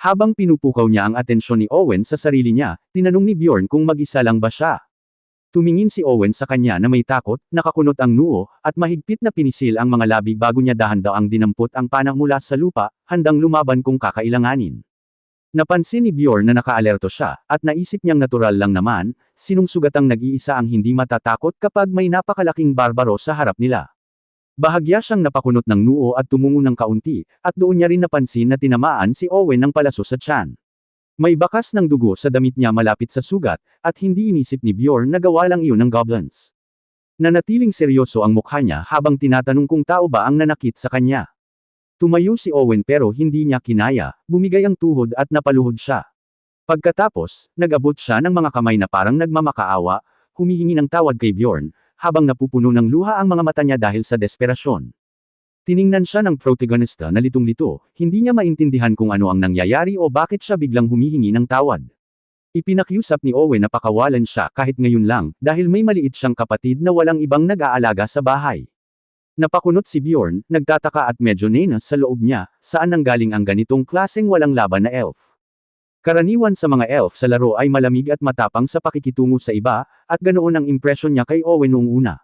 Habang pinupukaw niya ang atensyon ni Owen sa sarili niya, tinanong ni Bjorn kung mag-isa lang ba siya. Tumingin si Owen sa kanya na may takot, nakakunot ang noo, at mahigpit na pinisil ang mga labi bago niya dahan-daang dinampot ang panang mula sa lupa, handang lumaban kung kakailanganin. Napansin ni Bjorn na nakaalerto siya, at naisip niyang natural lang naman, sinungsugatang nag-iisa ang hindi matatakot kapag may napakalaking barbaro sa harap nila. Bahagya siyang napakunot ng noo at tumungo ng kaunti, at doon niya rin napansin na tinamaan si Owen ng palaso sa tiyan. May bakas ng dugo sa damit niya malapit sa sugat, at hindi inisip ni Bjorn na gawa lang iyon ng goblins. Nanatiling seryoso ang mukha niya habang tinatanong kung tao ba ang nanakit sa kanya. Tumayo si Owen pero hindi niya kinaya, bumigay ang tuhod at napaluhod siya. Pagkatapos, nag-abot siya ng mga kamay na parang nagmamakaawa, humihingi ng tawad kay Bjorn, habang napupuno ng luha ang mga mata niya dahil sa desperasyon. Tiningnan siya ng protagonista na litong-lito, hindi niya maintindihan kung ano ang nangyayari o bakit siya biglang humihingi ng tawad. Ipinakiusap ni Owen na pakawalan siya kahit ngayon lang, dahil may maliit siyang kapatid na walang ibang nag-aalaga sa bahay. Napakunot si Bjorn, nagtataka at medyo nena sa loob niya, saan nanggaling ang ganitong klaseng walang laban na elf. Karaniwan sa mga elf sa laro ay malamig at matapang sa pakikitungo sa iba, at ganoon ang impresyon niya kay Owen noong una.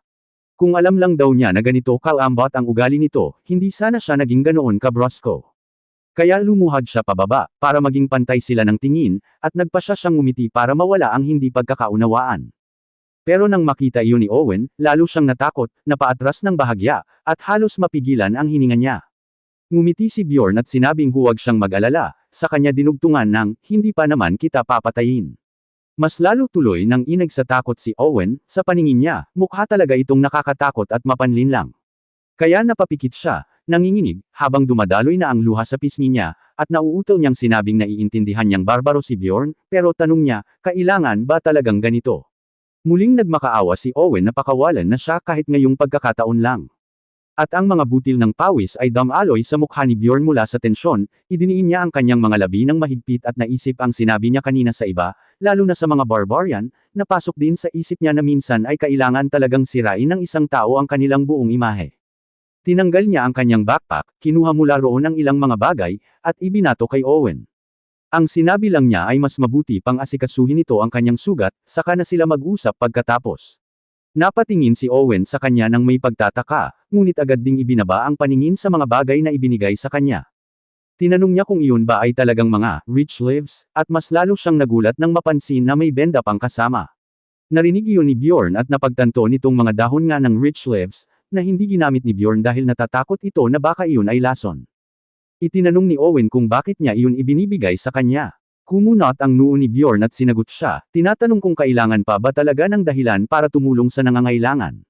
Kung alam lang daw niya na ganito kalambot ang ugali nito, hindi sana siya naging ganoon kabrosko. Kaya lumuhad siya pababa, para maging pantay sila ng tingin, at nagpa siya siyang ngumiti para mawala ang hindi pagkakaunawaan. Pero nang makita iyon ni Owen, lalo siyang natakot, napaatras ng bahagya, at halos mapigilan ang hininga niya. Ngumiti si Bjorn at sinabing huwag siyang mag-alala, sa kanya dinugtungan ng, hindi pa naman kita papatayin. Mas lalo tuloy nang inag sa takot si Owen, sa paningin niya, mukha talaga itong nakakatakot at mapanlin lang. Kaya napapikit siya, nanginginig, habang dumadaloy na ang luha sa pisngi niya, at nauutol niyang sinabing naiintindihan niyang barbaro si Bjorn, pero tanong niya, kailangan ba talagang ganito? Muling nagmakaawa si Owen na pakawalan na siya kahit ngayong pagkakataon lang. At ang mga butil ng pawis ay damaloy sa mukha ni Bjorn mula sa tensyon, idiniin niya ang kanyang mga labi ng mahigpit at naisip ang sinabi niya kanina sa iba, lalo na sa mga barbarian, napasok din sa isip niya na minsan ay kailangan talagang sirain ng isang tao ang kanilang buong imahe. Tinanggal niya ang kanyang backpack, kinuha mula roon ang ilang mga bagay, at ibinato kay Owen. Ang sinabi lang niya ay mas mabuti pang asikasuhin ito ang kanyang sugat, saka na sila mag-usap pagkatapos. Napatingin si Owen sa kanya nang may pagtataka, ngunit agad ding ibinaba ang paningin sa mga bagay na ibinigay sa kanya. Tinanong niya kung iyon ba ay talagang mga rich lives, at mas lalo siyang nagulat nang mapansin na may benda pang kasama. Narinig iyon ni Bjorn at napagtanto nitong mga dahon nga ng rich lives, na hindi ginamit ni Bjorn dahil natatakot ito na baka iyon ay lason. Itinanong ni Owen kung bakit niya iyon ibinibigay sa kanya. Kumunot ang noo ni Bjorn at sinagot siya, tinatanong kung kailangan pa ba talaga ng dahilan para tumulong sa nangangailangan.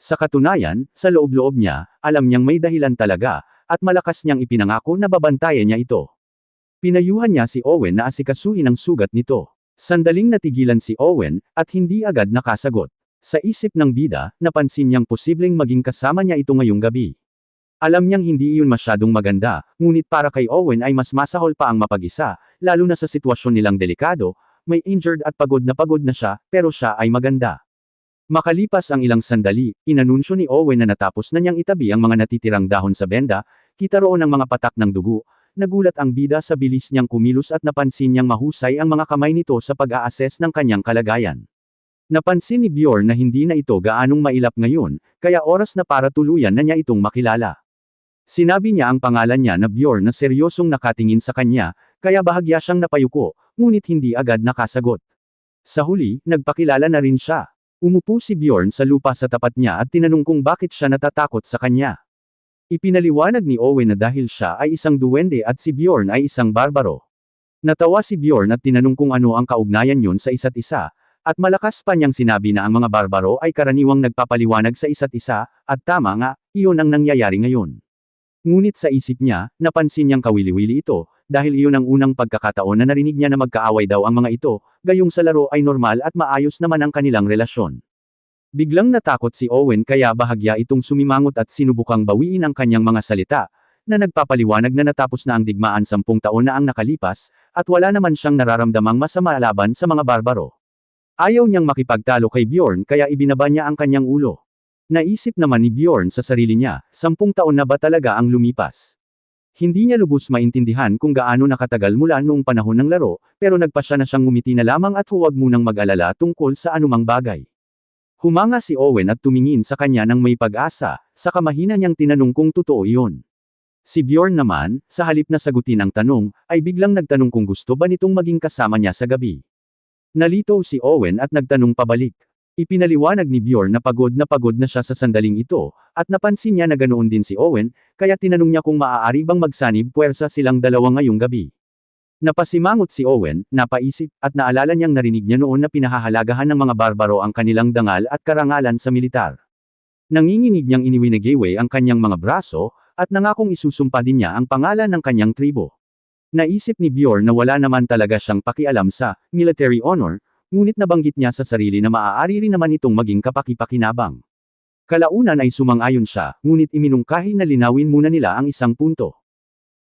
Sa katunayan, sa loob-loob niya, alam niyang may dahilan talaga, at malakas niyang ipinangako na babantayan niya ito. Pinayuhan niya si Owen na asikasuhin ang sugat nito. Sandaling natigilan si Owen, at hindi agad nakasagot. Sa isip ng bida, napansin niyang posibleng maging kasama niya ito ngayong gabi. Alam niyang hindi iyon masyadong maganda, ngunit para kay Owen ay mas masahol pa ang mapag-isa, lalo na sa sitwasyon nilang delikado, may injured at pagod na pagod na siya, pero siya ay maganda. Makalipas ang ilang sandali, inanunsyo ni Owen na natapos na niyang itabi ang mga natitirang dahon sa benda, kita roon ang mga patak ng dugo, nagulat ang bida sa bilis niyang kumilos at napansin niyang mahusay ang mga kamay nito sa pag-a-assess ng kanyang kalagayan. Napansin ni Bjorn na hindi na ito gaanong mailap ngayon, kaya oras na para tuluyan na niya itong makilala. Sinabi niya ang pangalan niya na Bjorn na seryosong nakatingin sa kanya, kaya bahagya siyang napayuko, ngunit hindi agad nakasagot. Sa huli, nagpakilala na rin siya. Umupo si Bjorn sa lupa sa tapat niya at tinanong kung bakit siya natatakot sa kanya. Ipinaliwanag ni Owen na dahil siya ay isang duwende at si Bjorn ay isang barbaro. Natawa si Bjorn at tinanong kung ano ang kaugnayan yun sa isa't isa, at malakas pa niyang sinabi na ang mga barbaro ay karaniwang nagpapaliwanag sa isa't isa, at tama nga, iyon ang nangyayari ngayon. Ngunit sa isip niya, napansin niyang kawili-wili ito, dahil iyon ang unang pagkakataon na narinig niya na magkaaway daw ang mga ito, gayong sa laro ay normal at maayos naman ang kanilang relasyon. Biglang natakot si Owen kaya bahagya itong sumimangot at sinubukang bawiin ang kanyang mga salita, na nagpapaliwanag na natapos na ang digmaan sampung taon na ang nakalipas, at wala naman siyang nararamdamang masama laban sa mga barbaro. Ayaw niyang makipagtalo kay Bjorn kaya ibinaba niya ang kanyang ulo. Naisip naman ni Bjorn sa sarili niya, sampung taon na ba talaga ang lumipas? Hindi niya lubos maintindihan kung gaano nakatagal mula noong panahon ng laro, pero nagpasya na siyang ngumiti na lamang at huwag munang mag-alala tungkol sa anumang bagay. Humanga si Owen at tumingin sa kanya ng may pag-asa, sa kamahina niyang tinanong kung totoo iyon. Si Bjorn naman, sa halip na sagutin ang tanong, ay biglang nagtanong kung gusto ba nitong maging kasama niya sa gabi. Nalito si Owen at nagtanong pabalik. Ipinaliwanag ni Bjorn na pagod na pagod na siya sa sandaling ito, at napansin niya na ganoon din si Owen, kaya tinanong niya kung maaari bang magsanib puwersa silang dalawa ngayong gabi. Napasimangot si Owen, napaisip, at naalala niyang narinig niya noon na pinahahalagahan ng mga barbaro ang kanilang dangal at karangalan sa militar. Nanginginig niyang iniwinageway ang kanyang mga braso, at nangakong isusumpa din niya ang pangalan ng kanyang tribo. Naisip ni Bjorn na wala naman talaga siyang pakialam sa military honor, ngunit nabanggit niya sa sarili na maaari rin naman itong maging kapakipakinabang. Kalaunan ay sumang-ayon siya, ngunit iminungkahi na linawin muna nila ang isang punto.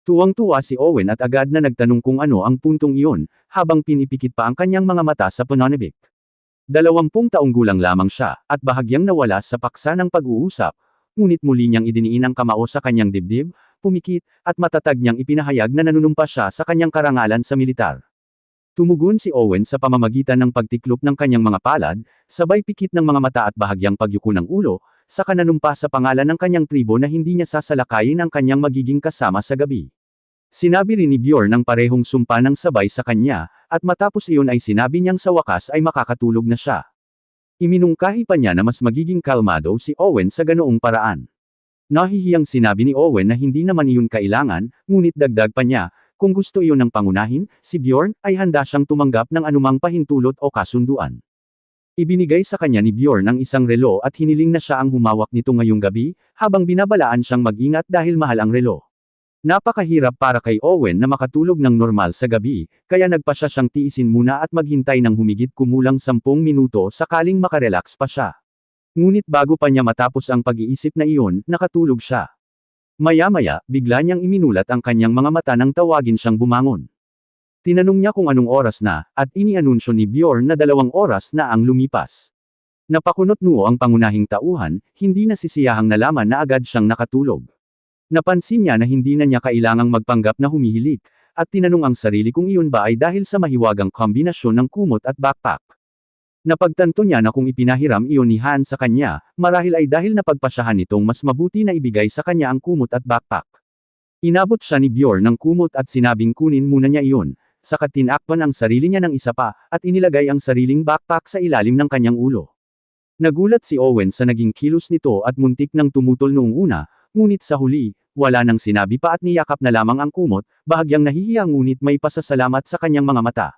Tuwang-tuwa si Owen at agad na nagtanong kung ano ang puntong iyon, habang pinipikit pa ang kanyang mga mata sa pananabik. Dalawampung taong gulang lamang siya, at bahagyang nawala sa paksa ng pag-uusap, ngunit muli niyang idiniin ang kamao sa kanyang dibdib, pumikit, at matatag niyang ipinahayag na nanunumpa siya sa kanyang karangalan sa militar. Tumugon si Owen sa pamamagitan ng pagtiklop ng kanyang mga palad, sabay pikit ng mga mata at bahagyang pagyuko ng ulo, sa kananumpa sa pangalan ng kanyang tribo na hindi niya sasalakayin ang kanyang magiging kasama sa gabi. Sinabi rin ni Bjorn ang parehong sumpa ng sabay sa kanya, at matapos iyon ay sinabi niyang sa wakas ay makakatulog na siya. Iminungkahi pa niya na mas magiging kalmado si Owen sa ganoong paraan. Nahihiyang sinabi ni Owen na hindi naman iyon kailangan, ngunit dagdag pa niya, kung gusto iyon ng pangunahin, si Bjorn, ay handa siyang tumanggap ng anumang pahintulot o kasunduan. Ibinigay sa kanya ni Bjorn ang isang relo at hiniling na siya ang humawak nito ngayong gabi, habang binabalaan siyang mag-ingat dahil mahal ang relo. Napakahirap para kay Owen na makatulog ng normal sa gabi, kaya nagpa siya siyang tiisin muna at maghintay ng humigit kumulang 10 minuto sakaling makarelax pa siya. Ngunit bago pa niya matapos ang pag-iisip na iyon, nakatulog siya. Maya-maya, bigla niyang iminulat ang kanyang mga mata nang tawagin siyang bumangon. Tinanong niya kung anong oras na, at inianunsyo ni Bjorn na dalawang oras na ang lumipas. Napakunot nuo ang pangunahing tauhan, hindi nasisiyahang nalaman na agad siyang nakatulog. Napansin niya na hindi na niya kailangang magpanggap na humihilik, at tinanong ang sarili kung iyon ba ay dahil sa mahiwagang kombinasyon ng kumot at backpack. Napagtanto niya na kung ipinahiram iyon ni Han sa kanya, marahil ay dahil napagpasyahan nitong mas mabuti na ibigay sa kanya ang kumot at backpack. Inabot siya ni Bjorn ng kumot at sinabing kunin muna niya iyon, saka tinakpan ang sarili niya ng isa pa, at inilagay ang sariling backpack sa ilalim ng kanyang ulo. Nagulat si Owen sa naging kilos nito at muntik nang tumutol noong una, ngunit sa huli, wala nang sinabi pa at niyakap na lamang ang kumot, bahagyang nahihiya ngunit may pasasalamat sa kanyang mga mata.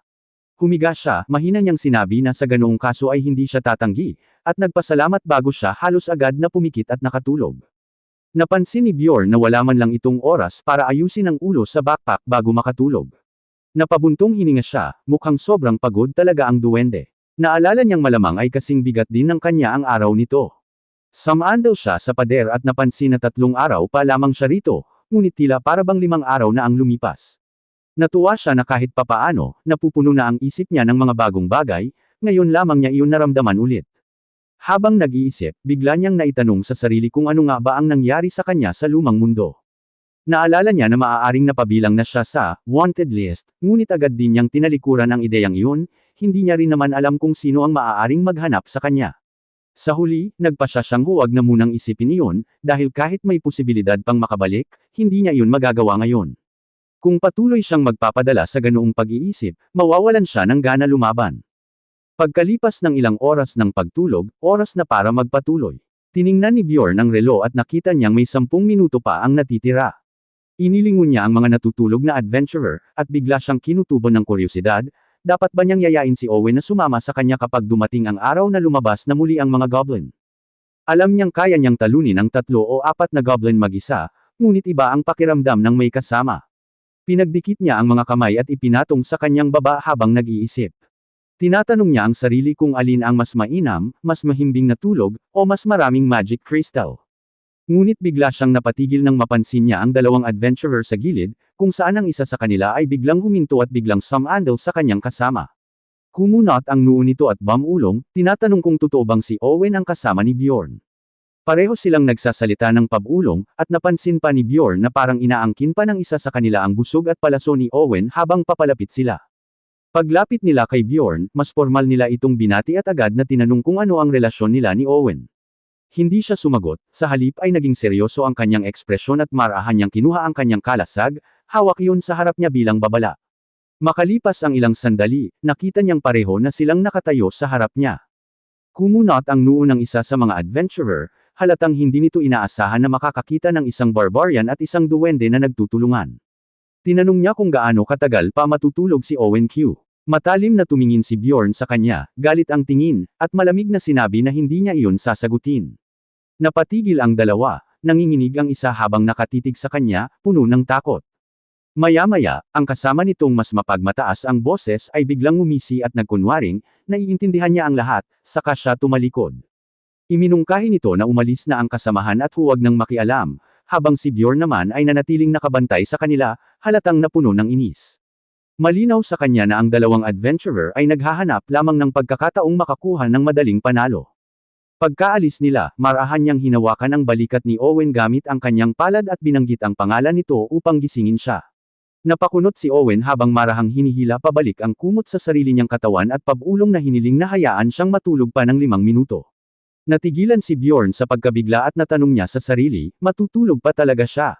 Humiga siya, mahina niyang sinabi na sa ganoong kaso ay hindi siya tatanggi, at nagpasalamat bago siya halos agad na pumikit at nakatulog. Napansin ni Bjorn na wala man lang itong oras para ayusin ang ulo sa backpack bago makatulog. Napabuntong hininga siya, mukhang sobrang pagod talaga ang duwende. Naalala niyang malamang ay kasing bigat din ng kanya ang araw nito. Samandal siya sa pader at napansin na tatlong araw pa lamang siya rito, ngunit tila para bang limang araw na ang lumipas. Natuwa siya na kahit papaano, napupuno na ang isip niya ng mga bagong bagay, ngayon lamang niya iyon naramdaman ulit. Habang nag-iisip, bigla niyang naitanong sa sarili kung ano nga ba ang nangyari sa kanya sa lumang mundo. Naalala niya na maaaring napabilang na siya sa wanted list, ngunit agad din niyang tinalikuran ang ideyang iyon, hindi niya rin naman alam kung sino ang maaaring maghanap sa kanya. Sa huli, nagpasya siyang huwag na munang isipin iyon, dahil kahit may posibilidad pang makabalik, hindi niya iyon magagawa ngayon. Kung patuloy siyang magpapadala sa ganoong pag-iisip, mawawalan siya ng gana lumaban. Pagkalipas ng ilang oras ng pagtulog, oras na para magpatuloy. Tiningnan ni Bjorn ang relo at nakita niyang may sampung minuto pa ang natitira. Inilingon niya ang mga natutulog na adventurer, at bigla siyang kinutubo ng kuryosidad, dapat ba niyang yayain si Owen na sumama sa kanya kapag dumating ang araw na lumabas na muli ang mga goblin? Alam niyang kaya niyang talunin ang tatlo o apat na goblin mag-isa, ngunit iba ang pakiramdam ng may kasama. Pinagdikit niya ang mga kamay at ipinatong sa kanyang baba habang nag-iisip. Tinatanong niya ang sarili kung alin ang mas mainam, mas mahimbing na tulog, o mas maraming magic crystal. Ngunit bigla siyang napatigil nang mapansin niya ang dalawang adventurer sa gilid, kung saan ang isa sa kanila ay biglang huminto at biglang sumandal sa kanyang kasama. Kumunot ang noo nito at bamulong, tinatanong kung totoo bang si Owen ang kasama ni Bjorn. Pareho silang nagsasalita ng pabulong, at napansin pa ni Bjorn na parang inaangkin pa ng isa sa kanila ang busog at palaso ni Owen habang papalapit sila. Paglapit nila kay Bjorn, mas formal nila itong binati at agad na tinanong kung ano ang relasyon nila ni Owen. Hindi siya sumagot, sa halip ay naging seryoso ang kanyang ekspresyon at marahan niyang kinuha ang kanyang kalasag, hawak yun sa harap niya bilang babala. Makalipas ang ilang sandali, nakita niyang pareho na silang nakatayo sa harap niya. Kumunot ang noo ng isa sa mga adventurer, halatang hindi nito inaasahan na makakakita ng isang barbarian at isang duwende na nagtutulungan. Tinanong niya kung gaano katagal pa matutulog si Owen Q. Matalim na tumingin si Bjorn sa kanya, galit ang tingin, at malamig na sinabi na hindi niya iyon sasagutin. Napatigil ang dalawa, nanginginig ang isa habang nakatitig sa kanya, puno ng takot. Maya-maya, ang kasama nitong mas mapagmataas ang boses ay biglang ngumisi at nagkunwaring, naiintindihan niya ang lahat, saka siya tumalikod. Iminungkahi nito na umalis na ang kasamahan at huwag nang makialam, habang si Bjorn naman ay nanatiling nakabantay sa kanila, halatang napuno ng inis. Malinaw sa kanya na ang dalawang adventurer ay naghahanap lamang ng pagkakataong makakuha ng madaling panalo. Pagkaalis nila, marahan niyang hinawakan ang balikat ni Owen gamit ang kanyang palad at binanggit ang pangalan nito upang gisingin siya. Napakunot si Owen habang marahang hinihila pabalik ang kumot sa sarili niyang katawan at pabulong na hiniling na hayaan siyang matulog pa ng limang minuto. Natigilan si Bjorn sa pagkabigla at natanong niya sa sarili, matutulog pa talaga siya.